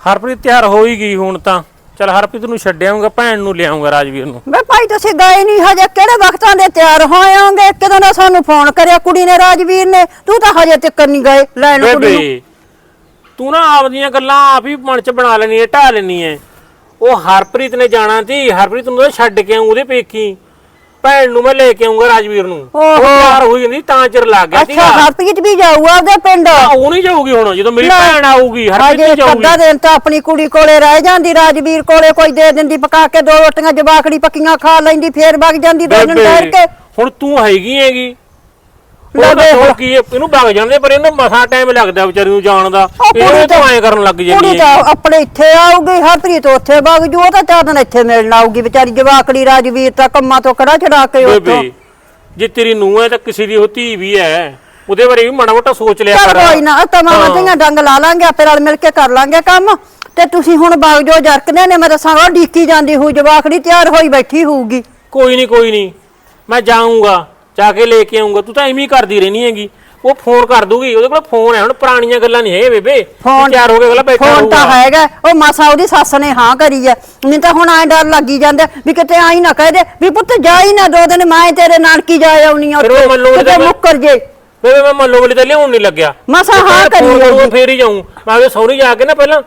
ਹਰਪ੍ਰੀਤ ਤਿਆਰ ਹੋ ਹੀ ਗਈ ਹੁਣ ਤਾਂ। ਚਲ ਹਰਪ੍ਰੀਤ ਨੂੰ ਛੱਡਿਆਉਂਗਾ ਭੈਣ ਨੂੰ ਲਿਆਉਂਗਾ ਰਾਜਵੀਰ ਨੂੰ। ਵੇ ਭਾਈ ਤੁਸੀਂ ਗਏ ਨਹੀਂ ਹਜੇ। ਕਿਹੜੇ ਵਕਤਾਂ ਦੇ ਤਿਆਰ ਹੋਏ ਹੋਗੇ ਕਿਦੋਂ ਦਾ ਸਾਨੂੰ ਫੋਨ ਕਰਿਆ ਕੁੜੀ ਨੇ ਰਾਜਵੀਰ ਨੇ? ਤੂੰ ਤਾਂ ਹਜੇ ਤੱਕ ਨਹੀਂ ਗਏ ਲੈਣ ਕੁੜੀ ਨੂੰ। ਬੇਬੇ ਤੂੰ ਨਾ ਆਪਦੀਆਂ ਗੱਲਾਂ ਆਪ ਹੀ ਮਨ ਚ ਬਣਾ ਲੈਣੀ ਐ ਢਾ ਲੈਣੀ ਐ ਉਹ ਹਰਪ੍ਰੀਤ ਨੇ ਜਾਣਾ ਸੀ ਹਰਪ੍ਰੀਤ ਨੂੰ ਤਾਂ ਛੱਡ ਕੇ ਆਉਂ ਉਹਦੇ ਪੇਕੀ। ਭੈਣ ਨੂੰ ਮੈਂ ਲੈ ਕੇ ਆਉਂਗਾ ਰਾਜਵੀਰ ਨੂੰ। ਉਹ ਓਹੋ। ਤਿਆਰ ਹੋਈ ਜਾਂਦੀ ਤਾਂ ਚਿਰ ਲੱਗ ਗਿਆ ਅੱਛਾ ਸੀਗਾ। ਹਰਪ੍ਰੀਤ ਵੀ ਜਾਊਗਾ ਉਹਦੇ ਪਿੰਡ? ਉਹ ਨਹੀਂ ਜਾਊਗੀ ਹੁਣ ਜਦੋਂ ਮੇਰੀ ਲੈ। ਭੈਣ ਆਊਗੀ ਹਰਪ੍ਰੀਤ ਹਜੇ ਨਹੀਂ ਜਾਊਗੀ। ਅੱਧਾ ਦਿਨ ਤਾਂ ਆਪਣੀ ਕੁੜੀ ਕੋਲੇ ਰਹਿ ਜਾਂਦੀ ਰਾਜਵੀਰ ਕੋਲੇ ਕੋਈ ਦੇ ਦਿੰਦੀ ਪਕਾ ਕੇ ਦੋ ਰੋਟੀਆਂ ਜਵਾਕੜੀ ਪੱਕੀਆਂ ਖਾ ਲੈਂਦੀ ਫੇਰ ਵਗ ਜਾਂਦੀ ਦੋ ਦਿਨ ਠਹਿਰ ਬੇਬੇ ਕੇ। ਹੁਣ ਤੂੰ ਹੈਗੀ ਹੈਗੀ। ਲੈ ਉਹ ਦੇਖ। ਤਾਂ ਕੀ ਹੈ, ਇਹਨੂੰ ਵਗ ਜਾਂਦੇ ਪਰ ਇਹਨੂੰ ਮਸਾ ਟਾਈਮ ਲੱਗਦਾ ਵਿਚਾਰੀ ਨੂੰ ਜਾਣ ਦਾ। ਉਹ ਇਹ ਕੁੜੀ ਤਾਂ ਤਾਂ- ਐ ਕਰਨ ਲੱਗ ਕੁੜੀ ਜਾਂਦੀ ਤਾਂ ਹੈ ਆਪਣੇ ਇੱਥੇ ਆਊਗੀ ਹਰਪ੍ਰੀਤ ਉੱਥੇ ਵਗ ਜੂ ਉਹ ਤਾਂ ਚਾਰ ਦਿਨ ਇੱਥੇ ਮਿਲਣ ਆਊਗੀ ਵਿਚਾਰੀ ਜਵਾਕੜੀ ਰਾਜਵੀਰ ਤਾਂ ਕੰਮਾਂ ਤੋਂ ਕੜਾ ਚੜਾ ਕੇ ਉੱਥੋਂ। ਬੇਬੇ ਜੇ ਤੇਰੀ ਨੂੰਹ ਹੈ ਤਾਂ ਕਿਸੇ ਦੀ ਉਹ ਧੀ ਵੀ ਹੈ। ਉਹਦੇ ਬਾਰੇ ਵੀ ਮਾੜਾ ਮੋਟਾ ਸੋਚ ਲਿਆ ਚੱਲ ਕਰ। ਕੋਈ ਨਾ ਤਮਾ ਹਾਂ। ਮਤੀਆਂ ਡੰਗ ਲਾ ਲਾਂਗੇ ਆਪੇ ਰਲ ਮਿਲ ਕੇ ਕਰ ਲਾਂਗੇ ਕੰਮ। ਤੇ ਤੁਸੀਂ ਹੁਣ ਜੋ ਜਰਕਦੇ ਨੇ ਮੈਂ ਦੱਸਾਂ ਉਹ ਡੀਕੀ ਜਾਂਦੀ ਹੋਊ ਜਵਾਕੜੀ ਤਿਆਰ ਹੋਈ ਬੈਠੀ ਹੋਊਗੀ। ਕੋਈ ਨਹੀਂ ਕੋਈ ਨਹੀਂ ਮੈਂ ਜਾਊਂਗਾ। ਜਾ ਕੇ ਲੈ ਕੇ ਆਉਂਗਾ ਤੂੰ ਤਾਂ ਐਵੇਂ ਹੀ ਕਰਦੀ ਰਹਿਣੀ ਹੈਗੀ। ਉਹ ਫੋਨ ਕਰ ਦੂਗੀ ਉਹਦੇ ਕੋਲ ਫੋਨ ਹੈ ਹੁਣ ਪੁਰਾਣੀਆਂ ਗੱਲਾਂ ਨਹੀਂ ਹੈ ਬੇਬੇ। ਫੋਨ ਤਿਆਰ ਹੋ ਕੇ ਅਗਲਾ ਬੈਠਾ ਫੋਨ ਤਾਂ ਹੈਗਾ ਉਹ ਮਾਸਾ ਉਹਦੀ ਸੱਸ ਨੇ ਹਾਂ ਕਰੀ ਐ ਨਹੀਂ ਤਾਂ ਹੁਣ ਐ ਡਰ ਲੱਗੀ ਜਾਂਦਾ ਵੀ ਕਿਤੇ ਆਈ ਨਾ ਕਹਿ ਦੇ ਵੀ ਪੁੱਤ ਜਾ ਹੀ ਨਾ ਦੋ ਦਿਨ ਮੈਂ ਤੇਰੇ ਨਾਨਕੀ ਜਾ ਆਉਣੀ ਆ ਉਹਦੇ ਮੈਂ- ਮੁੱਕਰ ਜੇ। ਬੇਬੇ ਮੈਂ ਮੱਲੋ ਵਾਲੀ ਤਾਂ ਲਿਆਉਣ ਨਹੀਂ ਲੱਗਿਆ। ਮਸਾਂ ਤੇ ਹਾਂ ਕਰੀ। ਫੇਰ ਹੀ ਜਾਊਂ। ਮੈਂ ਸਹੁਰੇ ਜਾ ਕੇ ਨਾ ਪਹਿਲਾਂ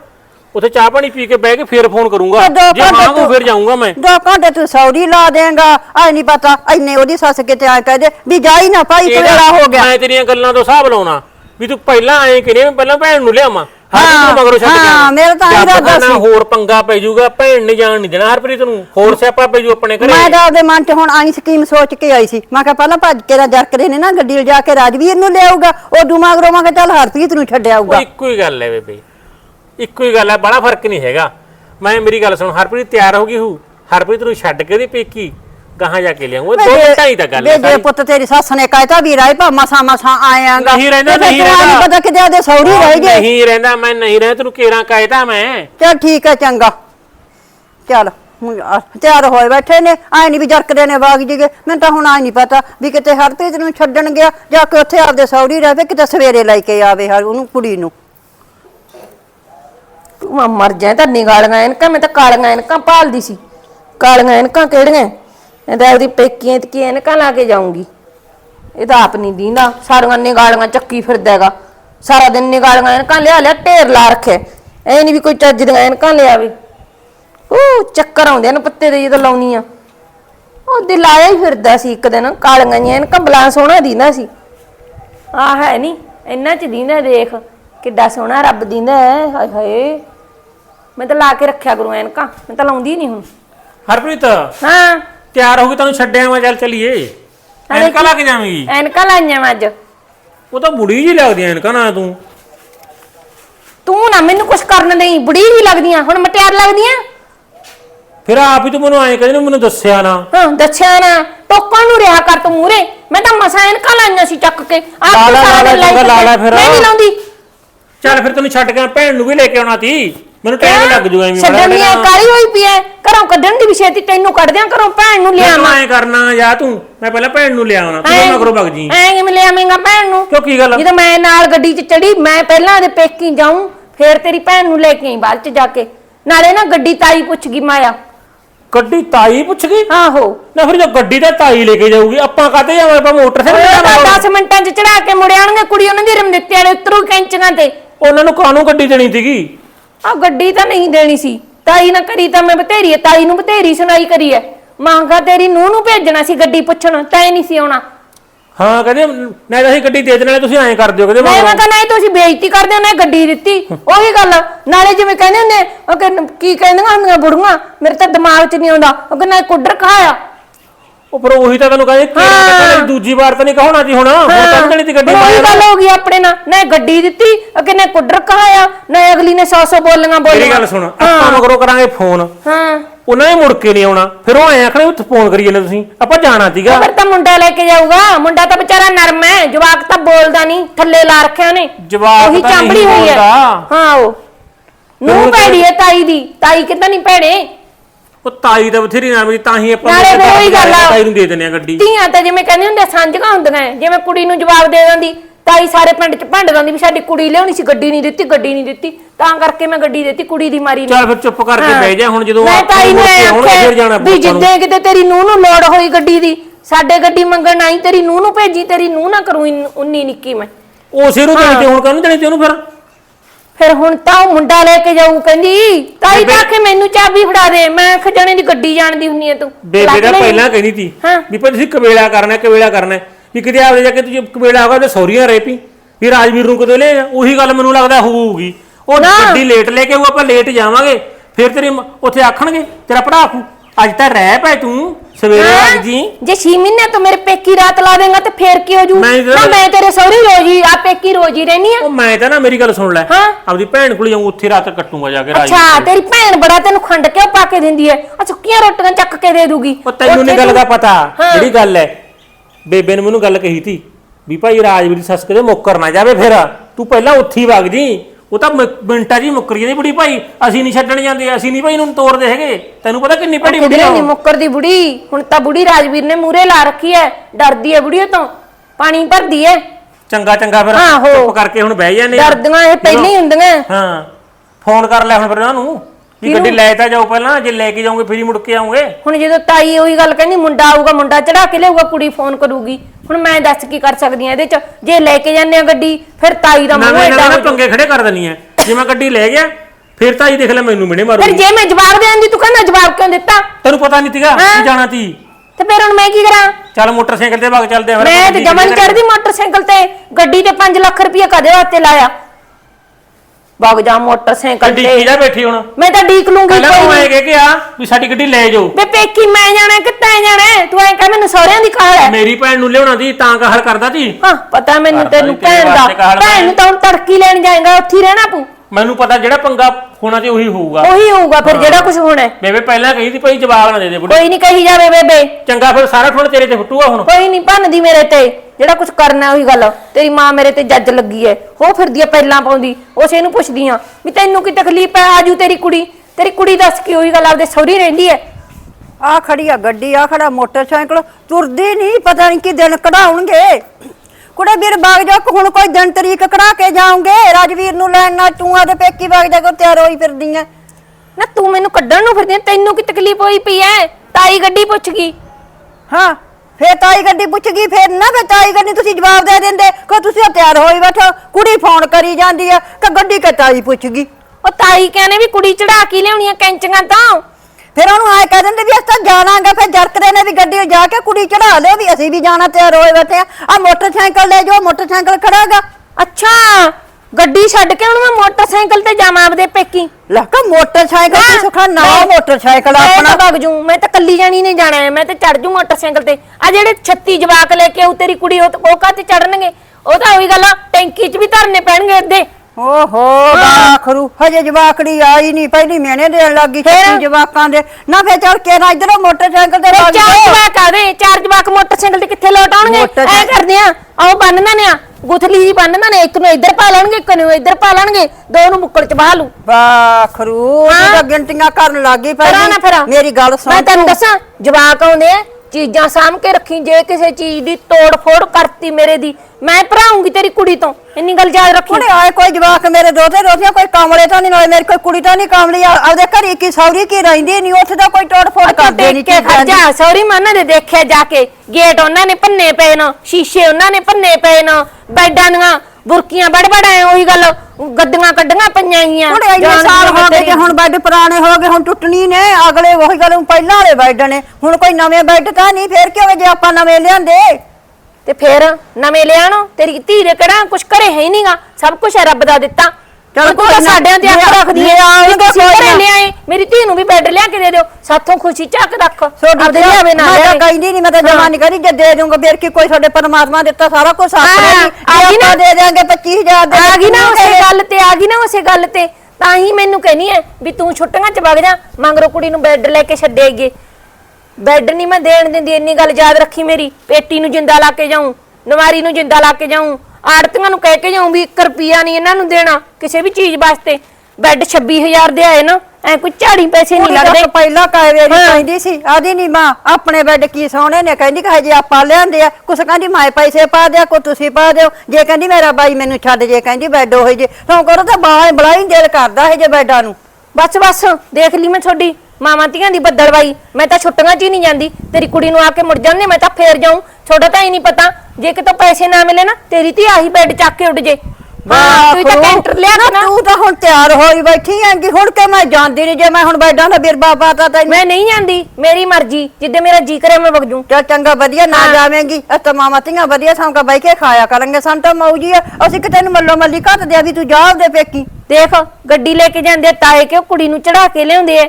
ਉੱਥੇ ਚਾਹ ਪਾਣੀ ਪੀ ਕੇ ਬਹਿ ਕੇ ਫੇਰ ਫੋਨ ਕਰੂੰਗਾ। ਤੇ ਦੋ ਜੇ ਹਾਂ ਘੰਟੇ ਕੋ ਤੂੰ- ਫਿਰ ਜਾਊਂਗਾ ਮੈਂ। ਦੋ ਘੰਟੇ ਤੂੰ ਸੌਰੀ ਲਾ ਦੇਂਗਾ ਐ ਨਹੀਂ ਪਤਾ ਐਨੇ ਉਹਦੀ ਸੱਸ ਕਿਤੇ ਆ ਕਹਿ ਦੇ ਵੀ ਜਾ ਹੀ ਨਾ ਭਾਈ ਇਹਦਾ- ਤੇਰਾ ਹੋ ਗਿਆ। ਮੈਂ ਤੇਰੀਆਂ ਗੱਲਾਂ ਤੋਂ ਹਿਸਾਬ ਲਾਉਣਾ ਵੀ ਤੂੰ ਪਹਿਲਾਂ ਐਂ ਕਿਨੇ ਪਹਿਲਾਂ ਭੈਣ ਨੂੰ ਲਿਆਵਾਂ ਹਰਪ੍ਰੀਤ ਹਾਂ, ਨੂੰ ਮਗਰੋਂ ਛੱਡ ਕੇ ਹਾਂ, ਆਵਾਂ। ਮੇਰਾ ਤਾਂ ਜਦ ਇਰਾਦਾ ਨਾ ਸੀ। ਹੋਰ ਪੰਗਾ ਪੈ ਜਾਊਗਾ ਭੈਣ ਨੇ ਜਾਣ ਨਹੀਂ ਦੇਣਾ ਹਰਪ੍ਰੀਤ ਨੂੰ। ਹੋਰ ਸਿਆਪਾ ਪੈ ਜੂ ਆਪਣੇ ਘਰੇ। ਮੈਂ ਤਾਂ ਆਪਦੇ ਮਨ 'ਚ ਹੁਣ ਆਈ ਸਕੀਮ ਸੋਚ ਕੇ ਆਈ ਸੀ। ਮੈਂ ਕਿਹਾ ਪਹਿਲਾਂ ਭੱਜ ਕੇ ਨਾ ਜਰਕਦੇ ਨੇ ਨਾ ਗੱਡੀ ਲਿਜਾ ਕੇ ਰਾਜਵੀਰ ਨੂੰ ਲਿਆਊਗਾ ਉਹ ਦੁਮਾਗਰੋਂ ਮੈਂ ਕਿਹਾ ਚੱਲ ਹਰਪ੍ਰੀਤ ਨੂੰ ਛੱਡ ਉਹ ਆਊਗਾ ਇੱਕੋ ਹੀ ਗੱਲ ਹੈ ਬੇਬੇ। ਇੱਕੋ ਹੀ ਗੱਲ ਹੈ ਬੜਾ ਫ਼ਰਕ ਨਹੀਂ ਹੈਗਾ। ਮੈਂ ਮੇਰੀ ਗੱਲ ਸੁਣ ਹਰਪ੍ਰੀਤ ਤਿਆਰ ਹੋ ਗਈ ਹੂ? ਹਰਪ੍ਰੀਤ ਨੂੰ ਛੱਡ ਕੇ ਉਹਦੀ ਪੇਕੀ ਗਾਹਾਂ ਜਾ ਕੇ ਲਿਆਉਂਗਾ ਦੋ ਮਿੰਟਾਂ ਹੀ ਤਾਂ ਗੱਲ ਹੈ ਸਾਰੀ। ਪੁੱਤ ਤੇਰੀ ਸੱਸ ਨੇ ਕਹਿਤਾ ਵੀ ਰਾਈ ਭਾ ਮਸਾ ਮਸਾ ਆਇਆਂਗਾ ਨਹੀਂ ਰਹਿੰਦਾ, ਨਹੀਂ ਰਹਿੰਦਾ। ਪਤਾ ਕਿਤੇ ਆਦੇ ਸੌਰੀ ਰਹਿ ਗਏ। ਨਹੀਂ ਰਹਿੰਦਾ ਮੈਂ ਨਹੀਂ ਰਹਿ ਤੈਨੂੰ ਕੇਰਾਂ ਕਹਿਤਾ ਮੈਂ। ਚੱਲ ਠੀਕ ਹੈ ਚੰਗਾ। ਚੱਲ ਹੁਣ ਆ ਤਿਆਰ ਹੋਏ ਬੈਠੇ ਨੇ ਆਏ ਨਹੀਂ ਵੀ ਜਰਕਦੇ ਨੇ ਬਾਗ ਜੀਗੇ ਮੈਨੂੰ ਤਾਂ ਹੁਣ ਆਈ ਨਹੀਂ ਪਤਾ ਵੀ ਕਿਤੇ ਹਰਪ੍ਰੀਤ ਨੂੰ ਛੱਡਣ ਗਿਆ ਜਾਂ ਕਿ ਉੱਥੇ ਆਪਦੇ ਸੌਰੀ ਰਹੇ ਕਿਤੇ ਸਵੇਰੇ ਲੈ ਕੇ ਆਵੇ ਹਰ ਉਹਨੂੰ ਕੁੜੀ ਨੂੰ। ਮੈਂ ਮਰ ਜਾਏ ਤਾਂ ਨਿਗਾਲੀਆਂ ਐਨਕਾਂ, ਮੈਂ ਤਾਂ ਕਾਲੀਆਂ ਐਨਕਾਂ ਭਾਲਦੀ ਸੀ। ਕਾਲੀਆਂ ਐਨਕਾਂ ਕਿਹੜੀਆਂ? ਮੈਂ ਤਾਂ ਉਹਦੀ ਪੇਕੀਆਂ ਤੇ ਕੀ ਐਨਕਾਂ ਲਾ ਕੇ ਜਾਊਂਗੀ। ਇਹ ਤਾਂ ਆਪ ਨਹੀਂ ਦੀਂਦਾ। ਸਾਰੀਆਂ ਨਿਗਾਲੀਆਂ ਚੱਕੀ ਫਿਰਦਾ ਹੈਗਾ। ਸਾਰਾ ਦਿਨ ਨਿਗਾਲੀਆਂ ਐਨਕਾਂ ਲਿਆ ਲਿਆ, ਢੇਰ ਲਾ ਰੱਖਿਆ। ਐ ਨਹੀਂ ਵੀ ਕੋਈ ਚੱਜ ਦੀਆਂ ਐਨਕਾਂ ਲਿਆਵੇ ਉਹ ਚੱਕਰ ਆਉਂਦੇ ਨੇ ਪੱਤੇ ਦੇ ਜਦੋਂ ਲਾਉਣੀ ਆ ਉਹ ਦਿਲਾਇਆ ਹੀ ਫਿਰਦਾ ਸੀ ਇੱਕ ਦਿਨ। ਕਾਲੀਆਂ ਜਿਹੀਆਂ ਐਨਕਾਂ ਬਲਾ ਸੋਹਣਾ ਦੀਂਦਾ ਸੀ। ਆ ਹੈ ਨਹੀਂ ਇੰਨਾ ਚ ਦੀਂਦਾ ਦੇਖ, ਕਿੱਡਾ ਸੋਹਣਾ ਰੱਬ ਦੀਂਦਾ ਹੈ। ਹਾਏ ਹਾਏ। ਮੈਂ ਤਾਂ ਲਾ ਕੇ ਰੱਖਿਆ ਗੁਰੂ ਐਨਕਾਂ ਮੈਂ ਤਾਂ ਲਾਉਂਦੀ ਨਹੀਂ ਹੁਣ। ਹਰਪ੍ਰੀਤ ਹਾਂ। ਤਿਆਰ ਹੋ ਗਈ ਤੈਨੂੰ ਛੱਡਿਆ ਮੈਂ ਚੱਲ ਚਲੀਏ। ਐਨਕਾਂ ਲਾ ਕੇ ਜਾਵੇਂਗੀ? ਐਨਕਾਂ ਲਾਈਆਂ ਮੈਂ ਅੱਜ। ਉਹ ਤਾਂ ਬੁੜੀ ਜੀ ਲੱਗਦੀ ਐਨਕਾਂ ਨਾ ਤੂੰ। ਤੂੰ ਨਾ ਮੈਨੂੰ ਕੁਛ ਕਰਨ ਨਹੀਂ ਬੁੜੀ ਹੀ ਲੱਗਦੀਆਂ ਹੁਣ ਮਟਿਆਰ ਲੱਗਦੀਆਂ। ਫਿਰ ਆਪ ਹੀ ਤੂੰ ਮੈਨੂੰ ਐਂ ਕਹਿੰਦੇ ਮੈਨੂੰ ਦੱਸਿਆ ਨਾ। ਹਾਂ ਦੱਸਿਆ ਨਾ। ਟੋਕਾਂ ਨੂੰ ਰਿਹਾ ਕਰ ਤੂੰ ਮੂਰੇ ਮੈਂ ਤਾਂ ਮਸਾ ਐਨਕਾਂ ਲਾਈਆਂ ਸੀ ਚੱਕ ਕੇ। ਆਪ ਲਾ ਤੂੰ ਲਾ, ਲਾ ਲਾ, ਫਿਰ। ਮੈਂ ਨਹੀਂ ਲਾਉਂਦੀ। ਚੱਲ ਫਿਰ ਤੈਨੂੰ ਛੱਡ ਕੇ ਭੈਣ ਨੂੰ ਵੀ ਲੈ ਕੇ ਆਉਣਾ ਤੀ। ਮੈਨੂੰ ਟਾਈਮ ਲੱਗ ਜੂਗਾ ਐਵੇਂ ਛੱਡਣ ਦੀ ਐ ਕਾਲੀ ਹੋਈ ਪਈ ਐ? ਘਰੋਂ ਕੱਢਣ ਦੀ ਵੀ ਛੇਤੀ ਤੈਨੂੰ ਕੱਢ ਦਿਆਂ ਘਰੋਂ ਭੈਣ ਨੂੰ ਲਿਆ ਲਿਆਵਾਂ? ਐਂ ਕਰਨਾ? ਜਾਂ ਤੂੰ ਮੈਂ ਪਹਿਲਾਂ ਭੈਣ ਨੂੰ ਲਿਆਉਣਾ ਤੂੰ ਐਂ- ਮਗਰੋਂ ਵਗ ਜੀ ਐਂ ਕਿਵੇਂ ਲਿਆਵੇਂਗਾ ਭੈਣ ਨੂੰ? ਕਿਉਂ ਕੀ ਗੱਲ ਜਦੋਂ ਮੈਂ ਨਾਲ ਗੱਡੀ 'ਚ ਚੜੀ ਮੈਂ ਪਹਿਲਾਂ ਦੇ ਪੇਕੀ ਜਾਊਂ ਫੇਰ ਤੇਰੀ ਭੈਣ ਨੂੰ ਲੈ ਕੇ ਆਈ ਬਾਅਦ 'ਚ ਜਾ ਕੇ। ਨਾਲੇ ਨਾ ਗੱਡੀ ਤਾਈ ਪੁੱਛ ਗਈ ਮਾਇਆ। ਗੱਡੀ ਤਾਈ ਪੁੱਛ ਗਈ? ਆਹੋ। ਨਾ ਫਿਰ ਜੋ ਗੱਡੀ ਤਾਂ ਤਾਈ ਲੈ ਕੇ ਜਾਊਗੀ ਆਪਾਂ ਕਾਤੇ ਜਾਵਾਂ? ਆਪਾਂ ਮੋਟਰਸਾਈਕਲ ਤੇ ਉਹ ਜਾਵਾਂਗੇ। 10 ਮਿੰਟਾਂ 'ਚ ਚੜਾ ਕੇ ਮੁੜ ਆਣਗੇ ਕੁੜੀ ਉਹਨਾਂ ਦੀ ਰਮਦਿੱਤੇ ਵਾਲੇ ਉਤਰੂ ਕੈਂਚੀਆਂ ਤੇ। ਉਹਨਾਂ ਨੂੰ ਕਾਹਨੂੰ ਗੱਡੀ ਦੇਣੀ ਸੀਗੀ? ਆ ਗੱਡੀ ਤਾਂ ਨਹੀਂ ਦੇਣੀ ਸੀ। ਤਾਈ ਨਾ ਕਰੀ ਤਾਂ ਮੈਂ ਬਥੇਰੀ ਐ ਤਾਈ ਨੂੰ ਬਥੇਰੀ ਸੁਣਾਈ ਕਰੀ ਐ। ਮੰਗਾ ਤੇਰੀ ਨੂੰਹ ਨੂੰ ਭੇਜਣਾ ਸੀ ਗੱਡੀ ਪੁੱਛਣ ਤੈਂ ਨਹੀਂ ਸੀ ਆਉਣਾ। ਹਾਂ ਕਹਿੰਦੇ ਨਾ ਤਾਂ ਅਸੀਂ ਗੱਡੀ ਦੇ ਦੇਣ ਵਾਲੇ ਤੁਸੀਂ ਐਂ ਕਰ ਦਿਓ ਕਹਿੰਦੇ ਮੈਂ ਮਗਰੋਂ। ਕਹਿੰਦਾ ਇਹ ਤੁਸੀਂ ਬੇਇੱਜ਼ਤੀ ਕਰਦੇ ਹੋ ਨਾ ਗੱਡੀ ਦਿੱਤੀ। ਉਹੀ ਗੱਲ ਆ। ਨਾਲੇ ਜਿਵੇਂ ਕਹਿੰਦੇ ਹੁੰਦੇ ਉਹ ਕਹਿੰਦੇ ਕੀ ਕਹਿੰਦੀਆਂ ਹੁੰਦੀਆਂ ਬੁੜੀਆਂ ਮੇਰੇ ਤਾਂ ਦਿਮਾਗ 'ਚ ਨਹੀਂ ਆਉਂਦਾ। ਉਹ ਕਹਿੰਦਾ ਕੁੱਡਰ ਖਾਇਆ। ਉਹ ਪਰ ਉਹੀ ਤਾਂ ਤੈਨੂੰ ਕਹਿੰਦੇ ਕਿ ਹਾਂ। ਦੂਜੀ ਵਾਰ ਤਾਂ ਨਹੀਂ ਕਹੋਣਾ ਸੀ ਹੁਣ। ਹੁਣ ਤਾਂ ਦੇਣੀ ਸੀ ਗੱਡੀ ਮਾਇਆ ਗੱਲ ਹੋ ਗਈ ਆਪਣੇ ਨਾਲ। ਨਾ ਇਹ ਗੱਡੀ ਦਿੱਤੀ ਕਹਿੰਦੇ ਕੁੱਡਰ ਖਾਇਆ ਨਾ ਅਗਲੀ ਨੇ ਸੌ ਸੌ ਬੋਲੀਆਂ। ਬੋਲੀਆਂ ਗੱਲ ਸੁਣ ਆਪਾਂ ਮਗਰੋਂ ਕਰਾਂਗੇ ਫੋਨ। ਹਾਂ। ਉਹਨਾਂ ਨੇ ਮੁੜ ਕੇ ਨਹੀਂ ਆਉਣਾ। ਫਿਰ ਉਹ ਐਂ ਆਖਣੇ ਉੱਥੇ ਫੋਨ ਕਰੀ ਜਾਂਦੇ ਤੁਸੀਂ। ਆਪਾਂ ਜਾਣਾ ਸੀਗਾ। ਫਿਰ ਤਾਂ ਮੁੰਡਾ ਲੈ ਕੇ ਜਾਊਗਾ। ਮੁੰਡਾ ਤਾਂ ਵਿਚਾਰਾ ਨਰਮ ਹੈ। ਜਵਾਕ ਤਾਂ ਬੋਲਦਾ ਨਹੀਂ। ਥੱਲੇ ਲਾ ਰੱਖਿਆ ਉਹਨੇ। ਜਵਾਕ ਉਹੀ ਤਾਂ ਨਹੀਂ ਚਾਂਬੜੀ ਹੋਈ ਹੈ। ਬੋਲਦਾ। ਹਾਂ ਉਹ। ਨੂੰ ਤਾਂ- ਭੈੜੀ ਹੈ ਤਾਈ ਦੀ। ਤਾਈ ਕਿੱਦਾਂ ਨਹੀਂ ਭੈੜੇ ਉਹ ਤਾਈ ਦਾ ਬਥੇਰੀ ਨਾਮ ਜੀ ਤਾਂ ਹੀ ਆਪਾਂ ਨਾਲੇ ਫਿਰ ਉਹੀ ਗੱਲ ਆ। ਤਾਈ ਨੂੰ ਦੇ ਦਿੰਦੇ ਆ ਗੱਡੀ ਧੀਆਂ ਤਾਂ ਜਿਵੇਂ ਕਹਿੰਦੇ ਹੁੰਦੇ ਆ, ਸਾਂਝੀਆਂ ਹੁੰਦੀਆਂ ਐ। ਜਿਵੇਂ ਕੁੜੀ ਨੂੰ ਜਵਾਬ ਦੇ ਦਿੰਦੀ ਤਾਈ ਸਾਰੇ ਪਿੰਡ ਚ ਭੰਡ ਦਿੰਦੀ ਵੀ ਸਾਡੀ ਕੁੜੀ ਲਿਆਉਣੀ ਸੀ ਗੱਡੀ ਨਹੀਂ ਦਿੱਤੀ ਗੱਡੀ ਨਹੀਂ ਦਿੱਤੀ ਤਾਂ ਕਰਕੇ ਮੈਂ ਗੱਡੀ ਦਿੱਤੀ ਕੁੜੀ ਦੀ ਮਾਰੀ ਨੂੰ ਚੱਲ ਫਿਰ ਚੁੱਪ ਕਰਕੇ। ਬਹਿ ਜਾ ਹੁਣ ਜਦੋਂ ਮੈਂ ਆਪਾਂ ਤਾਈ ਨੂੰ ਮੁੜ ਕੇ ਐਂ ਆਉਣਗੇ ਆਖਿਆ ਫਿਰ ਜਾਣਾ ਵੀ ਨੂੰ। ਜਿੱਦੇ ਕਿਤੇ ਤੇਰੀ ਨੂੰਹ ਨੂੰ ਲੋੜ ਹੋਈ ਗੱਡੀ ਦੀ ਸਾਡੇ ਗੱਡੀ ਮੰਗਣ ਆਈ ਤੇਰੀ ਨੂੰਹ ਨੂੰ ਭੇਜੀ ਤੇਰੀ ਨੂੰਹ ਨਾ ਕਰੂ ਉਨੀ ਨਿੱਕੀ ਮੈਂ ਉਸੇ ਨੂੰ ਦੇਣੀ ਤੇ ਹੁਣ ਕਾਹਨੂੰ ਦੇਣੀ ਤੇ ਉਹਨੂੰ ਫਿਰ ਫਿਰ ਹੁਣ ਤਾਂ ਉਹ ਮੁੰਡਾ ਲੈ ਕੇ ਜਾਊ ਕਹਿੰਦੀ ਤਾਈ ਤਾਂ ਕਿ ਮੈਨੂੰ ਚਾਬੀ ਫੜਾ ਦੇ ਮੈਂ ਖਜਣੇ ਦੀ ਗੱਡੀ ਜਾਣਦੀ ਹੁੰਨੀ ਐ ਤੂੰ। ਬੇਬੇ ਦਾ। ਪਹਿਲਾਂ ਕਹਿੰਦੀ ਸੀ ਹਾਂ। ਵੀ ਭਾਈ ਤੁਸੀਂ ਕਵੇਲਾ ਕਰਨਾ ਕਵੇਲਾ ਕਰਨਾ। ਵੀ ਕਿਤੇ ਆਪਦੇ ਜਾ ਕੇ ਤੁਸੀਂ ਕਵੇਲਾ ਹੋਗਾ ਤੇ ਸੌਰੀਆਂ ਰਹਿ ਪਈ। ਵੀ ਰਾਜਵੀਰ ਨੂੰ ਕਦੇ ਲੈ ਜਾ ਉਹੀ ਗੱਲ ਮੈਨੂੰ ਲੱਗਦਾ ਹੋਊਗੀ। ਉਹ ਨਾ। ਗੱਡੀ ਲੇਟ ਲੈ ਕੇ ਆਊ ਆਪਾਂ ਲੇਟ ਜਾਵਾਂਗੇ। ਫਿਰ ਤੇਰੇ ਮ- ਉੱਥੇ ਆਖਣਗੇ ਤੇਰਾ ਭਰਾ ਆਖੂ। ਅੱਜ ਤਾਂ ਰਹਿ ਪੈ ਤੂੰ ਸਵੇਰੇ ਆ ਜੀ। ਜੇ 6 ਮਹੀਨੇ ਤੋਂ ਮੇਰੇ ਪੇਕੀ ਰਾਤ ਲਾ ਦੇਗਾ ਤੇ ਫੇਰ ਕੀ ਹੋ ਜੂ ਮੈਂ ਤਾਂ- ਨਾ ਮੈਂ ਤੇਰੇ ਸਹੁਰੀ ਰੋਜ਼ ਆ ਪੇਕੀ ਰੋਜ਼ ਰਹਿਨੀ ਆ। ਉਹ ਮੈਂ ਤਾਂ ਨਾ ਮੇਰੀ ਗੱਲ ਸੁਣ ਲੈ। ਹਾਂ। ਆਪਦੀ ਭੈਣ ਕੋਲ ਜਾਊਂ ਉੱਥੇ ਰਾਤ ਕੱਟੂਗਾ ਜਾ ਕੇ ਰਾਜਵੀਰ ਅੱਛਾ। ਤੇਰੀ ਭੈਣ ਬੜਾ ਤੈਨੂੰ ਖੰਡ ਕਿਉਂ ਪਾ ਕੇ ਦਿੰਦੀ ਐ? ਆ ਸੁੱਕੀਆਂ ਰੋਟੀਆਂ ਚੱਕ ਕੇ ਦੇ ਦੂਗੀ। ਉਹ ਤੈਨੂੰ ਨਹੀਂ ਉੱਥੇ ਗੱਲ ਦਾ ਪਤਾ ਹਾਂ। ਜਿਹੜੀ ਗੱਲ ਹੈ ਬੇਬੇ ਨੇ ਮੈਨੂੰ ਗੱਲ ਕਹੀ ਤੀ ਵੀ ਭਾਈ ਰਾਜਵੀਰ ਸੱਸ ਕਦੇ ਮੁੱਕਰ ਨਾ ਜਾਵੇ ਫਿਰ। ਤੂੰ ਪਹਿਲਾਂ ਉੱਥੇ ਹੀ ਵਗ ਜੀ। ਉਹ ਤਾਂ ਮ- ਮਿੰਟਾਂ ਜੀ ਮੁੱਕਰ ਜਾਂਦੀ ਬੁੜੀ ਭਾਈ। ਅਸੀਂ ਨਹੀਂ ਛੱਡਣ ਜਾਂਦੇ ਅਸੀਂ ਨਹੀਂ ਭਾਈ ਇਹਨੂੰ ਤੋੜਦੇ ਹੈਗੇ। ਤੈਨੂੰ ਪਤਾ ਕਿੰਨੀ ਭੜੀ ਬੁੜੀ ਆ ਨਹੀਂ ਉਹ। ਮੁੱਕਰ ਦੀ ਬੁੜੀ। ਹੁਣ ਤਾਂ ਬੁੜੀ ਰਾਜਵੀਰ ਨੇ ਮੂਰੇ ਲਾ ਰੱਖੀ ਐ। ਡਰਦੀ ਐ ਬੁੜੀ ਤੋਂ। ਪਾਣੀ ਭਰਦੀ ਐ। ਚੰਗਾ ਚੰਗਾ ਫਿਰ। ਆਹੋ। ਚੁੱਪ ਕਰਕੇ ਹੁਣ ਬਹਿ ਜਾਂਦੇ ਆ। ਡਰਦੀਆਂ ਇਹ ਪਹਿਲਾਂ ਹੀ ਹੁੰਦੀਆਂ। ਹਾਂ। ਫੋਨ ਕਰ ਲੈ ਹੁਣ ਫਿਰ ਉਹਨਾਂ ਨੂੰ। ਵੀ ਗੱਡੀ ਲੈ ਤਾਂ ਜਾਓ ਪਹਿਲਾਂ ਜੇ ਲੈ ਕੇ ਜਾਓਗੇ ਫਿਰ ਹੀ ਮੁੜ ਕੇ ਆਉਂਗੇ ਹੁਣ ਜਦੋਂ ਤਾਈ ਉਹੀ ਗੱਲ ਕਹਿੰਦੀ ਮੁੰਡਾ ਆਊਗਾ ਮੁੰਡਾ ਚੜਾ ਕੇ ਲਿਆਊਗਾ ਕੁੜੀ ਫੋਨ ਕਰੂਗੀ। ਹੁਣ ਮੈਂ ਦੱਸ ਕੀ ਕਰ ਸਕਦੀ ਆ ਇਹਦੇ ਚ? ਜੇ ਲੈ ਕੇ ਜਾਂਦੇ ਆ ਗੱਡੀ ਫਿਰ ਤਾਈ ਦਾ ਮੂੰਹ ਨਵੇਂ ਏਡਾ ਨਵੇਂ। ਪੰਗੇ ਖੜੇ ਕਰ ਦਿੰਨੀ ਐ ਜੇ ਮੈਂ ਗੱਡੀ ਲੈ ਗਿਆ ਫਿਰ ਤਾਂ ਹੀ ਦੇਖ ਲੈ ਮੈਨੂੰ ਮਿਹਣੇ ਫਿਰ ਮਾਰੂਗੀ ਜੇ ਮੈਂ ਜਵਾਬ ਦੇਣ ਦੀ ਤੂੰ ਕਹਿੰਦਾ ਜਵਾਬ ਕਿਉਂ ਦਿੱਤਾ? ਤੈਨੂੰ ਪਤਾ ਨਹੀਂ ਤੀਗਾ। ਕੀ ਜਾਣਾ ਤੀ ਤੇ ਫਿਰ ਹੁਣ ਮੈਂ ਕੀ ਕਰਾਂ? ਚੱਲ ਮੋਟਰਸਾਈਕਲ ਤੇ ਵਗ ਚੱਲਦੇ ਆ ਫਿਰ ਮੈਂ ਤੇ ਜਮਨ ਚੜਦੀ ਮੋਟਰਸਾਈਕਲ ਤੇ ਗੱਡੀ ਤੇ 5 ਲੱਖ ਰੁਪਏ ਕਦੇ ਵਾਸਤੇ ਲਾਇਆ? ਵਗ ਜਾ ਮੋਟਰਸਾਈਕਲ ਗੱਡੀ ਤੇ। ਕਿਹਦਾ ਬੈਠੀ ਹੁਣ? ਮੈਂ ਤਾਂ ਡੀਕ ਲੂੰਗੀ ਪਹਿਲਾਂ ਕੋਈ ਉਹ ਐ ਕਹਿ ਕੇ ਆ ਵੀ ਸਾਡੀ ਗੱਡੀ ਲੈ ਜਾਓ। ਬੇ ਪੇਕੀ ਮੈਂ ਜਾਣਾ ਕਿ ਤੈਂ ਜਾਣਾ? ਹੈ? ਤੂੰ ਐ ਕਹ ਮੈਨੂੰ ਸਹੁਰਿਆਂ ਦੀ ਕਾਹਲ ਹੈ ਮੇਰੀ ਭੈਣ ਨੂੰ ਲਿਆਉਣਾ ਦੀ ਤਾਂ ਕਹਲ ਕਰਦਾ ਸੀ? ਹਾਂ ਪਤਾ ਮੈਨੂੰ ਤੈਨੂੰ ਭੈਣ ਦਾ। ਭੈਣ ਨੂੰ ਤਾਂ ਹੁਣ ਤੜਕੀ ਲੈਣ ਜਾਏਗਾ ਉੱਥੇ ਹੀ ਰਹਿਣਾ ਪੂ ਮੈਨੂੰ ਪਤਾ ਜਿਹੜਾ ਪੰਗਾ ਹੋਣਾ ਤੇ ਉਹੀ ਹੋਊਗਾ। ਉਹੀ ਹੋਊਗਾ ਫਿਰ ਜਿਹੜਾ ਕੁਝ ਹੋਣਾ ਹੈ। ਬੇਬੇ ਪਹਿਲਾਂ ਕਹੀ ਸੀ ਭਾਈ ਜਵਾਬ ਨਾ ਦੇ ਦੇ ਬੁੜੀ ਕੋਈ ਨਹੀਂ ਕਹੀ ਜਾਵੇ ਬੇਬੇ। ਚੰਗਾ ਫਿਰ ਸਾਰਾ ਠੋਣ ਤੇਰੇ ਤੇ ਫੁੱਟੂਗਾ ਹੁਣ। ਕੋਈ ਨਹੀਂ ਭੰਨਦੀ ਮੇਰੇ ਤੇ। ਜਿਹੜਾ ਕੁਝ ਕਰਨਾ ਉਹੀ ਗੱਲ। ਤੇਰੀ ਮਾਂ ਮੇਰੇ ਤੇ ਜੱਜ ਲੱਗੀ ਐ ਉਹ ਫਿਰਦੀ ਐ ਪਹਿਲਾਂ ਪਾਉਂਦੀ। ਉਸੇ ਨੂੰ ਪੁੱਛਦੀ ਆ ਵੀ ਤੈਨੂੰ ਕੀ ਤਕਲੀਫ ਐ ਆਜੂ ਤੇਰੀ ਕੁੜੀ। ਤੇਰੀ ਕੁੜੀ ਦੱਸ ਕੀ ਉਹੀ ਗੱਲ ਆਪਦੇ ਸਹੁਰੀ ਰਹਿੰਦੀ ਐ ਆ ਖੜੀ ਆ ਗੱਡੀ ਆ ਖੜਾ ਮੋਟਰਸਾਈਕਲ। ਤੁਰਦੀ ਨਹੀਂ ਪਤਾ ਨਹੀਂ ਕੀ ਦਿਨ ਕਢਾਉਣਗੇ। ਕੁੜੇ ਵੀਰ ਬਾਗ ਜਾ ਹੁਣ ਕੋਈ ਦਿਨ ਤਰੀਕ ਕਢਾ ਕੇ ਜਾਉਂਗੇ। ਰਾਜਵੀਰ ਨੂੰ ਲੈਣ ਨਾਲ ਤੂੰ ਆਦੇ ਪੇਕੀ ਬਾਗ ਜਾ ਕੇ ਤਿਆਰ ਹੋਈ ਫਿਰਦੀ ਐ। ਨਾ ਤੂੰ ਮੈਨੂੰ ਕੱਢਣ ਨੂੰ ਫਿਰਦੀ ਤੈਨੂੰ ਕੀ ਤਕਲੀਫ ਹੋਈ ਪਈ ਐ? ਤਾਈ ਗੱਡੀ ਪੁੱਛ ਗਈ। ਹਾਂ ਫੇਰ ਤਾਈ ਗੱਡੀ ਪੁੱਛ ਗਈ ਫੇਰ ਨਾ ਫੇਰ ਤਾਈ ਗੱਡੀ ਤੁਸੀਂ ਜਵਾਬ ਦੇ ਦਿੰਦੇ ਕਿ ਤੁਸੀਂ ਤਾਂ ਤਿਆਰ ਹੋਈ ਬੈਠੋ ਕੁੜੀ ਫੋਨ ਕਰੀ ਜਾਂਦੀ ਆ ਕਿ ਗੱਡੀ ਕਿ ਤਾਈ ਪੁੱਛ ਗਈ। ਉਹ ਤਾਈ ਕਹਿੰਦੇ ਵੀ ਕੁੜੀ ਚੜਾ ਕੇ ਲਿਆਉਣੀਆਂ ਕੈਂਚੀਆਂ ਤਾਂ। ਫਿਰ ਉਹਨੂੰ ਆਏ ਕਹਿ ਦਿੰਦੇ ਵੀ ਅਸੀਂ ਤਾਂ ਜਾਣਾਗਾ ਫਿਰ ਜਰਕਦੇ ਨੇ ਵੀ ਗੱਡੀ ਜਾ ਕੇ ਕੁੜੀ ਚੜਾ ਲਿਓ ਵੀ ਅਸੀਂ ਵੀ ਜਾਣਾ ਤਿਆਰ ਹੋਏ ਬੈਠੇ ਆ। ਆ ਮੋਟਰਸਾਈਕਲ ਲੈ ਜਾਓ ਮੋਟਰਸਾਈਕਲ ਖੜਾਗਾ ਅੱਛਾ ਗੱਡੀ ਛੱਡ ਕੇ ਹੁਣ ਮੈਂ ਮੋਟਰਸਾਈਕਲ ਤੇ ਜਾਵਾਂ ਆਪਦੇ ਪੇਕੀ? ਲੱਗਾ ਮੋਟਰਸਾਈਕਲ ਤੇ ਸੁਖਾ ਨਾ ਮੋਟਰਸਾਈਕਲ ਆਪਣਾ ਤਾਂ ਵਗ ਜੂ ਮੈਂ ਤਾਂ ਕੱਲੀ ਜਾਣੀ ਨੇ ਜਾਣਾ ਹੈ ਮੈਂ ਤੇ ਚੜ ਜੂ ਮੋਟਰਸਾਈਕਲ ਤੇ। ਆ ਜਿਹੜੇ 36 ਜਵਾਕ ਲੈ ਕੇ ਆਉ ਤੇਰੀ ਕੁੜੀ ਉਹ ਤਾਂ- ਉਹ ਕਾਤੇ ਚੜਨਗੇ ਉਹ ਤਾਂ ਉਹੀ ਗੱਲ ਆ ਟੈਂਕੀ 'ਚ ਵੀ ਧਰਨੇ ਪੈਣਗੇ ਅੱਧੇ। ਓਹੋ ਬਾਖਰੂ। ਹਜੇ ਜਵਾਕੜੀ ਆਈ ਨਹੀਂ ਪਹਿਲੀ ਮਹੀਨੇ ਦੇਣ ਲੱਗੀ? ਛੱਤੀ ਜਵਾਕਾਂ ਦੇ। ਨਾ ਫੇਰ ਚੱਲ ਕੇ ਨਾ ਇਧਰੋਂ ਮੋਟਰਸਾਈਕਲ ਤੇ ਵਗ ਚਾਰ ਜਵਾਕ ਆ ਦੇ ਚਾਰ ਜਵਾਕ ਮੋਟਰਸਾਈਕਲ ਤੇ ਕਿੱਥੇ ਲੋਟ ਆਉਣਗੇ? ਐ ਕਰਦੇ ਆ ਆਓ ਬੰਨਣਾ ਨੇ ਆ। ਗੁਥਲੀ ਜੀ ਬੰਨਣਾ ਨੇ ਇੱਕ ਨੂੰ ਇੱਧਰ ਪਾ ਲੈਣਗੇ ਇੱਕ ਨੂੰ ਇੱਧਰ ਪਾ ਲੈਣਗੇ ਦੋ ਨੂੰ ਮੁੱਕੜ ਚ ਬਾਹ ਲੂ ਬਾਖਰੂ ਹਾਂ। ਤਾਂ ਗਿਣਤੀਆਂ ਕਰਨ ਲੱਗੀ ਫਰਾ ਮੇਰੀ ਗੱਲ ਸੁਣ ਮੈਂ ਤੈਨੂੰ। ਦੱਸਾਂ ਜਵਾਕ ਆਉਂਦੇ ਆ ਚੀਜ਼ਾਂ ਸਾਂਭ ਕੇ ਰੱਖੀ ਜੇ ਕਿਸੇ ਚੀਜ਼ ਦੀ ਤੋੜ ਫੋੜ ਕਰਤੀ ਮੇਰੇ ਦੀ ਮੈਂ ਭਰਾਉਂਗੀ ਤੇਰੀ ਕੁੜੀ ਤੋਂ ਇੰਨੀ ਗੱਲ ਯਾਦ ਰੱਖੀ। ਕੁੜੇ ਆਏ ਕੋਈ ਜਵਾਕ ਮੇਰੇ ਦੋਤੇ ਦੋਤੀਆਂ ਕੋਈ ਕਾਮਲੇ ਤਾਂ ਨਹੀਂ ਨਾਲੇ ਮੇਰੀ ਕੋਈ ਕੁੜੀ ਤਾਂ ਨਹੀਂ ਕਾਮਲੀ ਆ- ਆਪਦੇ ਘਰੇ ਕੀ ਸੌਰੀ ਕੀ ਰਹਿੰਦੀ ਨਹੀਂ ਉੱਥੇ ਤਾਂ ਕੋਈ ਟੋੜ ਫੋੜ ਕਰਦੇ ਨਹੀਂ ਕੇ ਖਰਜਾ ਸੌਰੀ ਮਾਨਾ ਦੇ ਦੇਖਿਆ ਜਾ ਕੇ ਗੇਟ ਉਹਨਾਂ ਨੇ ਭੰਨੇ ਪਏ ਨਾ ਸ਼ੀਸ਼ੇ ਉਹਨਾਂ ਨੇ ਭੰਨੇ ਪਏ ਨਾ ਬੈਡਾਂ ਦੀਆਂ ਬੁਰਕੀਆਂ ਬੜ ਬੜ ਐ ਉਹੀ ਗੱਲ ਗੱਦੀਆਂ ਕੱਢੀਆਂ ਪਈਆਂ ਗਈਆਂ ਕੁੜੇ ਇੰਨੇ ਸਾਲ ਹੋ ਗਏ ਕਿ ਹੁਣ ਬੈੱਡ ਪੁਰਾਣੇ ਹੋ ਗਏ ਹੁਣ ਟੁੱਟਣੀ ਨੇ ਅਗਲੇ ਉਹੀ ਗੱਲ ਹੁਣ ਪਹਿਲਾਂ ਵਾਲੇ ਬੈੱਡ ਨੇ ਹੁਣ ਕੋਈ ਨਵੇਂ ਬੈੱਡ ਤਾਂ ਨਹੀਂ ਫੇਰ ਕਿਉਂ ਜੇ ਆਪਾਂ ਨਵੇਂ ਲਿਆਂਦੇ? ਤੇ ਫੇਰ ਨਵੇਂ ਲਿਆਣੋ ਤੇਰੀ ਧੀ ਦੇ ਕਿਹੜਾ ਕੁਛ ਘਰੇ ਹੈ ਹੀ ਨਹੀਂਗਾ ਸਭ ਕੁਝ ਹੈ ਰੱਬ ਦਾ ਦਿੱਤਾ। ਚੱਲ ਕੋਈ ਨਾ, ਸਾਡਿਆਂ ਤੇ ਅੱਖ ਰੱਖਦੀ ਐ। ਲਿਆਉਣਗੇ ਤੁਸੀਂ ਘਰੇ। ਲਿਆਏ ਮੇਰੀ ਧੀ ਨੂੰ ਵੀ ਬੈੱਡ ਲਿਆ ਕੇ ਦੇ ਦਿਓ। ਸਾਥੋਂ ਖੁਸ਼ੀ ਚੱਕ ਰੱਖ। ਆਪਦੇ ਲਿਆਵੇ ਨਾ ਮੈਂ ਤਾਂ ਕਹਿੰਦੀ ਨਹੀਂ ਮੈਂ ਤਾਂ ਜਮਾ ਨਹੀਂ ਕਰੀ ਜੇ ਦੇ ਦੂੰਗਾ ਫੇਰ ਕੀ ਕੋਈ ਤੁਹਾਡੇ ਪਰਮਾਤਮਾ ਦਿੱਤਾ ਸਾਰਾ ਕੁਝ ਆਪਣੇ ਆ ਗਈ ਨਾ। ਆਪਾਂ ਦੇ ਦਿਆਂਗੇ 25000 ਦੇ ਆ ਗਈ ਨਾ ਉਸੇ। ਗੱਲ ਤੇ ਆ ਗਈ ਨਾ ਉਸੇ ਗੱਲ ਤੇ। ਤਾਂ ਹੀ ਮੈਨੂੰ ਕਹਿਨੀ ਐ ਵੀ ਤੂੰ ਛੁੱਟੀਆਂ ਚ ਵਗ ਜਾ ਮੰਗਰੋ ਕੁੜੀ ਨੂੰ ਬੈੱਡ ਲੈ ਕੇ ਛੱਡੇਗੇ ਬੈੱਡ ਨਹੀਂ ਮੈਂ ਦੇਣ ਦਿੰਦੀ ਇੰਨੀ ਗੱਲ ਯਾਦ ਰੱਖੀ ਮੇਰੀ। ਪੇਟੀ ਨੂੰ ਜਿੰਦਾ ਲਾ ਕੇ ਜਾਉਂ ਨਵਾਰੀ ਨੂੰ ਜਿੰਦਾ ਲਾ ਕੇ ਜਾਉਂ ਆੜਤੀਆਂ ਨੂੰ ਕਹਿ ਕੇ ਜਾਉਂ ਵੀ 1 ਰੁਪਿਆ ਨਹੀਂ ਇਹਨਾਂ ਨੂੰ ਦੇਣਾ ਕਿਸੇ ਵੀ ਚੀਜ਼ ਵਾਸਤੇ। ਬੈੱਡ 26000 ਦੇ ਆਏ ਨਾ ਐ ਕੋਈ ਝਾੜੀ ਪੈਸੇ ਨਹੀਂ ਲੱਗਦੇ। ਪਹਿਲਾਂ ਕਾਇ ਵੇਰੀ ਹਾਂ। ਕਹਿੰਦੀ ਸੀ ਆਦੀ ਨਹੀਂ ਮਾਂ ਆਪਣੇ ਬੈੱਡ ਕੀ ਸੋਹਣੇ ਨੇ ਕਹਿੰਦੀ ਕਿ ਹਜੇ ਆਪਾਂ ਲਿਆਂਦੇ ਆ ਕੁਛ ਕਹਿੰਦੀ ਮੈਂ ਪੈਸੇ ਪਾ ਦਿਆ ਕੋ ਤੁਸੀਂ ਪਾ ਦਿਓ। ਜੇ ਕਹਿੰਦੀ ਮੇਰਾ ਬਾਈ ਮੈਨੂੰ ਛੱਡ ਜੇ ਕਹਿੰਦੀ ਬੈੱਡ ਉਹ ਜੇ ਤਾਂ ਕਰੋ ਤਾਂ ਬਾਹਰ ਬਲਾਈ ਦਿਲ ਕਰਦਾ ਹੈ ਜੇ ਬੈੱਡਾਂ ਨੂੰ। ਬਸ ਬਸ, ਦੇਖ ਲਈ ਮੈਂ ਤੁਹਾਡੀ ਮਾਵਾਂ ਧੀਆਂ ਦੀ ਬੱਦਲਵਾਈ ਮੈਂ ਤਾਂ ਛੁੱਟੀਆਂ 'ਚ ਹੀ ਨਹੀਂ ਜਾਂਦੀ। ਤੇਰੀ ਕੁੜੀ ਨੂੰ ਆ ਕੇ ਮੁੜ ਜਾਂਦੇ, ਮੈਂ ਤਾਂ ਫੇਰ ਜਾਊਂ। ਛੋਟਾ ਤਾਂ ਹੀ ਨਹੀਂ ਪਤਾ, ਜੇ ਕਿਤੋਂ ਪੈਸੇ ਨਾ ਮਿਲੇ ਨਾ, ਤੇਰੀ ਧੀ ਆਹੀ ਬੈੱਡ ਚੱਕ ਕੇ ਉੱਡ ਜੇ। ਹਾਂ ਤੂੰ ਤਾਂ ਆਖੋ। ਕੈਂਟਰ ਲਿਆ ਨਾ। ਕੇ ਨਾ ਤੂੰ ਤਾਂ ਹੁਣ ਤਿਆਰ ਹੋਈ ਬੈਠੀ ਹੈਂਗੀ ਹੁਣ ਕਿ ਮੈਂ ਜਾਂਦੀ ਨਹੀਂ ਜੇ ਮੈਂ ਹੁਣ ਬੈੱਡਾਂ ਦਾ ਬਿਰਬਾ ਪਾਤਾ ਤੈਨੂੰ। ਮੈਂ ਨਹੀਂ ਜਾਂਦੀ ਮੇਰੀ ਮਰਜ਼ੀ ਜਿੱਦੇ ਮੇਰਾ ਜੀ ਕਰੇ ਮੈਂ ਵਗ ਜੂ। ਚੱਲ ਚੰਗਾ ਵਧੀਆ ਨਾ। ਜਾਵੇਂਗੀ। ਅਸ ਮਾਮਾ ਧੀਆਂ ਵਧੀਆ ਸੌਂਕਾ ਬਹਿ ਕੇ ਖਾਇਆ ਕਰਾਂਗੇ ਸਾਨੂੰ ਤਾਂ ਮੌਜੀ ਆ। ਅਸੀਂ ਕਿ ਤੈਨੂੰ ਮੱਲੋ ਮੱਲੀ ਘੱਟ ਦਿਆ ਵੀ ਤੂੰ ਜਾ ਆਪਦੇ ਪੇਕੀ। ਦੇਖ ਗੱਡੀ ਲੈ ਕੇ ਜਾਂਦੇ ਆ ਤਾਏ ਕਿ ਉਹ ਕੁੜੀ ਨੂੰ ਚੜਾ ਕੇ ਲਿਆਉਂਦੇ ਐ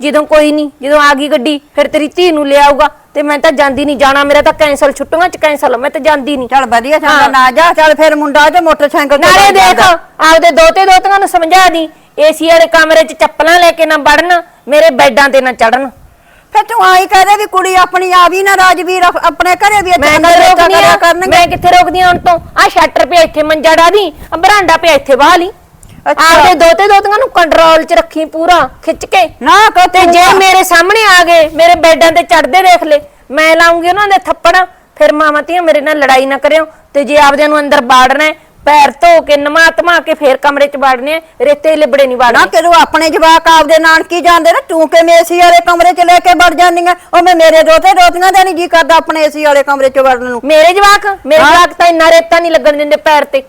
ਜਦੋਂ ਕੋਈ ਨਹੀਂ ਜਦੋਂ ਆ ਗਈ ਗੱਡੀ ਫਿਰ ਤੇਰੀ ਧੀ ਨੂੰ ਲਿਆਊਗਾ। ਤੇ ਮੈਂ ਤਾਂ ਜਾਂਦੀ ਨਹੀਂ ਜਾਣਾ ਮੇਰਾ ਤਾਂ ਕੈਂਸਲ ਛੁੱਟੀਆਂ 'ਚ ਕੈਂਸਲ ਮੈਂ ਤਾਂ ਜਾਂਦੀ ਨਹੀਂ ਚੱਲ ਵਧੀਆ ਚੰਗਾ। ਨਾ ਜਾ ਚੱਲ ਫਿਰ ਮੁੰਡਾ ਤੇ ਮੋਟਰਸਾਈਕਲ ਤੇ ਨਾਲੇ ਦੇਖ। ਆਪਦੇ ਦੋਤੇ ਦੋਤੀਆਂ ਨੂੰ ਸਮਝਾ ਦੀ ਏਸੀ ਵਾਲੇ ਕਮਰੇ 'ਚ ਚੱਪਲਾਂ ਲੈ ਕੇ ਨਾ ਵੜਨ ਮੇਰੇ ਬੈੱਡਾਂ ਤੇ ਨਾ ਚੜਨ ਫਿਰ ਤੂੰ ਆਈ ਕਹਦੇ ਵੀ ਕੁੜੀ ਆਪਣੀ ਆ ਵੀ ਨਾ ਰਾਜਵੀਰ ਆਪ- ਆਪਣੇ ਘਰੇ ਵੀ ਮੈਂ ਇੱਥੇ ਕਿੱਥੇ ਰੋਕਦੀ ਕਰਿਆ ਆ ਕਰਨਗੇ ਮੈਂ ਕਿੱਥੇ ਰੋਕਦੀ ਆ ਹੁਣ ਤੋਂ ਆ ਸ਼ਟਰ ਪਿਆ ਇੱਥੇ ਮੰਜਾ ਡਾ ਦੀ ਬਰਾਂਡਾ ਪਿਆ ਇੱਥੇ ਬਾਹ ਲਈ। ਆਪਦੇ ਦੋਤੇ ਦੋਤੀਆਂ ਨੂੰ ਕੰਟਰੋਲ 'ਚ ਰੱਖੀ ਪੂਰਾ ਖਿੱਚ ਕੇ। ਨਾ ਕੋ ਤੇ ਜੇ ਮੇਰੇ ਸਾਹਮਣੇ ਆ ਗਏ ਮੇਰੇ ਬੈੱਡਾਂ ਤੇ ਚੜਦੇ ਦੇਖ ਲੈ ਮੈਂ ਲਾਉਂਗੀ ਉਹਨਾਂ ਦੇ ਥੱਪੜ ਫਿਰ ਮਾਵਾਂ ਧੀਆਂ ਮੇਰੇ ਨਾਲ ਲੜਾਈ ਨਾ ਕਰਿਓ। ਤੇ ਜੇ ਆਪਦਿਆਂ ਨੂੰ ਅੰਦਰ ਬਾੜਨਾ ਹੈ, ਪੈਰ ਧੋ ਕੇ ਨਮਾ ਧਮਾ ਕੇ ਫੇਰ ਕਮਰੇ 'ਚ ਬਾੜਨੇ ਆ, ਰੇਤੇ ਲਿਬੜੇ ਨਹੀਂ ਨਾ ਬਾੜਨੇ। ਕਿਦੋਂ ਆਪਣੇ ਜਵਾਕ ਆਪਦੇ ਨਾਨਕੀ ਜਾਂਦੇ ਨੇ ਤੂੰ ਕਿਵੇਂ ਏਸੀ ਵਾਲੇ ਕਮਰੇ 'ਚ ਲੈ ਕੇ ਵੜ ਜਾਂਦੀਆਂ? ਉਹ ਮੈਂ ਮੇਰੇ ਦੋਤੇ ਦੋਤੀਆਂ ਦਾ ਨਹੀਂ ਜੀ ਕਰਦਾ ਆਪਣੇ ਏਸੀ ਵਾਲੇ ਕਮਰੇ 'ਚ ਵੜਨ ਨੂੰ। ਮੇਰੇ ਜਵਾਕ ਮੇਰੇ ਹਾਂ। ਜਵਾਕ ਤਾਂ ਇੰਨਾ ਰੇਤਾ ਨਹੀਂ ਲੱਗਣ ਦਿੰਦੇ ਪੈਰ ਤੇ।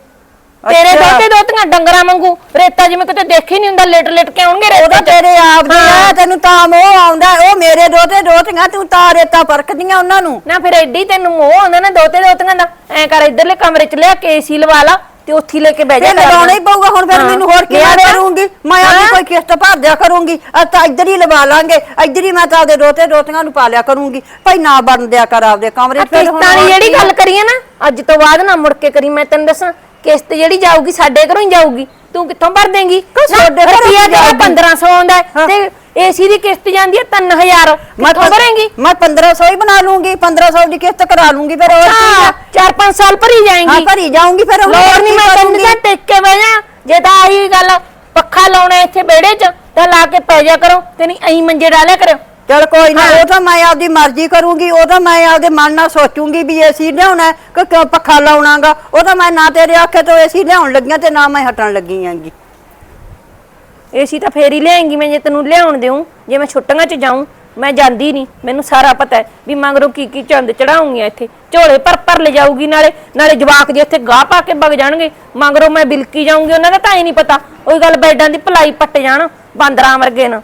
ਤੇਰੇ। ਦੋਤੇ ਦੋਤੀਆਂ ਡੰਗਰਾਂ ਵਾਂਗੂ ਰੇਤਾ ਜਿਵੇਂ ਕਿਤੇ ਦੇਖੀ ਨਹੀਂ ਹੁੰਦਾ ਲੇਟ ਲੇਟ ਕੇ ਆਉਣਗੇ ਉਹਦਾ ਰੇਤੇ ਤੇਰੇ ਆਪ ਦੀ ਆ ਤੈਨੂੰ ਤਾਂ ਮੋਹ ਆਉਂਦਾ ਉਹ ਮੇਰੇ ਦੋਤੇ ਦੋਤੀਆਂ ਤੂੰ ਤਾਂ ਰੇਤਾ ਪਰਖਦੀਆਂ ਉਹਨਾਂ ਨੂੰ ਨਾ ਫਿਰ ਐਡੀ ਤੈਨੂੰ ਮੋਹ ਆਉਂਦਾ ਨਾ ਦੋਤੇ ਦੋਤੀਆਂ ਦਾ ਐ ਕਰ ਇਧਰਲੇ ਕਮਰੇ 'ਚ ਲਿਆ ਕੇ ਏਸੀ ਲਵਾ ਲਾ ਤੇ ਉੱਥੇ ਹੀ ਲੈ ਕੇ ਬਹਿ ਜਾ ਫਿਰ ਲਗਾਉਣਾ ਹੀ ਪਊਗਾ ਹੁਣ ਫਿਰ ਹਾਂ। ਮੈਨੂੰ ਹੋਰ ਕੀ ਲਿਆ। ਕਰੂੰਗੀ ਮੈਂ ਆਪਣੀ। ਕੋਈ ਕਿਸ਼ਤ ਭਰ ਦਿਆ ਕਰੂੰਗੀ ਆ ਤਾਂ ਇੱਧਰ ਹੀ ਲਵਾ ਲਾਂਗੇ ਇੱਧਰ ਹੀ ਮੈਂ ਤਾਂ ਆਪਦੇ ਦੋਤੇ ਦੋਤੀਆਂ ਨੂੰ ਪਾ ਲਿਆ ਕਰੂੰਗੀ ਭਾਈ ਨਾ ਬਣ ਦਿਆ ਕਰ ਆਪਦੇ ਕਮਰੇ 'ਚ ਫਿਰ ਹੁਣ ਕਿਸ਼ਤਾਂ ਦੀ ਜਿਹੜੀ? ਗੱਲ ਕਰੀਏ ਨਾ ਅੱਜ ਤੋਂ ਬਾਅਦ ਨਾ ਮੁੜ ਕੇ ਕਰੀ ਮੈਂ ਤੈਨੂੰ ਦੱਸਾਂ ਕਿਸ਼ਤ ਜਿਹੜੀ ਜਾਊਗੀ ਸਾਡੇ ਘਰੋਂ ਹੀ ਜਾਊਗੀ ਤੂੰ ਕਿੱਥੋਂ ਭਰ ਦੇਂਗੀ ਸਾਡੇ ਘਰੋਂ ਰੁਪਿਆ ਤੇਰਾ ਜਾਊਗੀ। 1500 ਆਉਂਦਾ ਹੈ, ਹਾਂ। ਤੇ ਏਸੀ ਦੀ ਕਿਸ਼ਤ ਜਾਂਦੀ ਹੈ 3000 ਮੈਂ ਕਿੱਥੋਂ ਭਰੇਂਗੀ ਮੈਂ 1500 ਹੀ ਬਣਾ ਲੂੰਗੀ 1500 ਦੀ ਕਿਸ਼ਤ ਕਰਾ ਲੂੰਗੀ ਫਿਰ ਹੋਰ ਕੀ ਆ? 4-5 ਸਾਲ ਭਰੀ ਹਾਂ ਜਾਏਂਗੀ ਭਰੀ ਜਾਊਂਗੀ ਫਿਰ ਹੁਣ ਲੋੜ ਨਹੀਂ ਮੈਂ ਤੈਨੂੰ? ਤਾਂ ਟਿਕ ਕੇ ਬਹਿ ਜਾ ਜੇ ਤਾਂ ਆਹੀ ਗੱਲ ਪੱਖਾ ਲਾਉਣਾ ਇੱਥੇ ਵਿਹੜੇ 'ਚ ਤਾਂ ਲਾ ਕੇ ਪੈ ਜਾ ਕਰੋ ਤੇ ਨਹੀਂ ਐਂ ਮੰਜੇ ਡਾਲਿਆ ਕਰਿਓ ਚਲ ਕੋਈ ਨਾ। ਉਹ ਤਾਂ ਮੈਂ ਆਪਦੀ ਮਰਜ਼ੀ ਕਰੂੰਗੀ ਉਹ ਤਾਂ ਮੈਂ ਆਪਦੇ ਮਨ ਨਾਲ ਸੋਚੂੰਗੀ ਵੀ ਏਸੀ ਲਿਆਉਣਾ ਕਿ ਕਿਉਂ ਪੱਖਾ ਲਾਉਣਾਗਾ। ਉਹ ਤਾਂ ਮੈਂ ਨਾ ਤੇਰੇ ਆਖੇ ਤੋਂ ਏਸੀ ਲਿਆਉਣ ਲੱਗੀਆਂ ਤੇ ਨਾ ਮੈਂ ਹਟਣ ਲੱਗੀ ਆਂਗੀ। ਏਸੀ ਤਾਂ ਫੇਰ ਹੀ ਲਿਆਏਂਗੀ ਮੈਂ ਜੇ ਤੈਨੂੰ ਲਿਆਉਣ ਦੇਉਂ ਜੇ ਮੈਂ ਛੁੱਟੀਆਂ 'ਚ ਜਾਊਂ ਮੈਂ ਜਾਂਦੀ ਨਹੀਂ। ਮੈਨੂੰ ਸਾਰਾ ਪਤਾ ਹੈ ਵੀ ਮਗਰੋਂ ਕੀ ਕੀ ਚੰਦ ਚੜਾਉਂਗੀਆਂ ਇੱਥੇ। ਝੋਲੇ ਪਰ ਪਰ ਲੈ ਜਾਊਗੀ ਨਾਲੇ ਨਾਲੇ ਜਵਾਕ ਜੇ ਇੱਥੇ ਗਾਹ ਪਾ ਕੇ ਵਗ ਜਾਣਗੇ ਮਗਰੋਂ ਮੈਂ ਬਿਲਕੀ ਜਾਊਂਗੀ ਉਹਨਾਂ ਦਾ ਤਾਂ ਹੀ ਨਹੀਂ ਪਤਾ। ਉਹੀ ਗੱਲ ਬੈਡਾਂ ਦੀ ਭਲਾਈ ਪੱਟ ਜਾਣ ਬਾਂਦਰਾਂ ਵਰਗੇ ਨਾ।